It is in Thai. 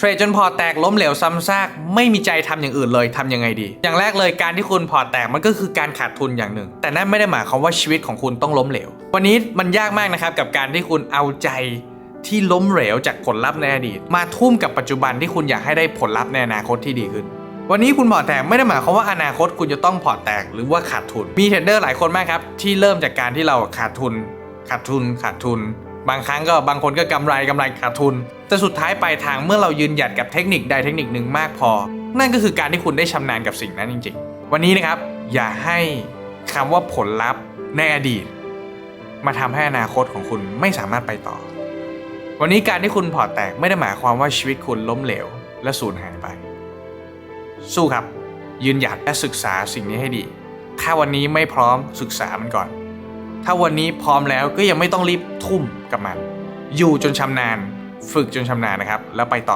เทรดจนพอแตกล้มเหลวซ้ำซากไม่มีใจทำอย่างอื่นเลยทำยังไงดี อย่างแรกเลยการที่คุณพอแตกมันก็คือการขาดทุนอย่างหนึ่ง แต่นั่นไม่ได้หมายความว่าชีวิตของคุณต้องล้มเหลว วันนี้มันยากมากนะครับกับการที่คุณเอาใจที่ล้มเหลวจากผลลัพธ์ในอดีต มาทุ่มกับปัจจุบันที่คุณอยากให้ได้ผลลัพธ์ในอนาคตที่ดีขึ้น วันนี้คุณพอแตกไม่ได้หมายความว่าอนาคตคุณจะต้องพอแตกหรือว่าขาดทุนมีเทรดเดอร์หลายคนมากครับที่เริ่มจากการที่เราขาดทุน ขาดทุนขาดทุน บางครั้งก็บางคนก็กำไรกำไรขาดทุน แต่สุดท้ายปลายทางเมื่อเรายืนหยัดกับเทคนิคใดเทคนิคหนึ่งมากพอ นั่นก็คือการที่คุณได้ชำนาญกับสิ่งนั้นจริง ๆ วันนี้นะครับ อย่าให้คำว่าผลลัพธ์ในอดีต มาทำให้อนาคตของคุณไม่สามารถไปต่อ วันนี้การที่คุณพอแตกไม่ได้หมายความว่าชีวิตคุณล้มเหลว และสูญหายไป สู้ครับ ยืนหยัดและศึกษาสิ่งนี้ให้ดี ถ้าวันนี้ไม่พร้อมศึกษามันก่อน ถ้าวันนี้พร้อมแล้วก็ยังไม่ต้องรีบทุ่มกับมัน อยู่จนชำนาญ ฝึกจนชำนาญนะครับ แล้วไปต่อ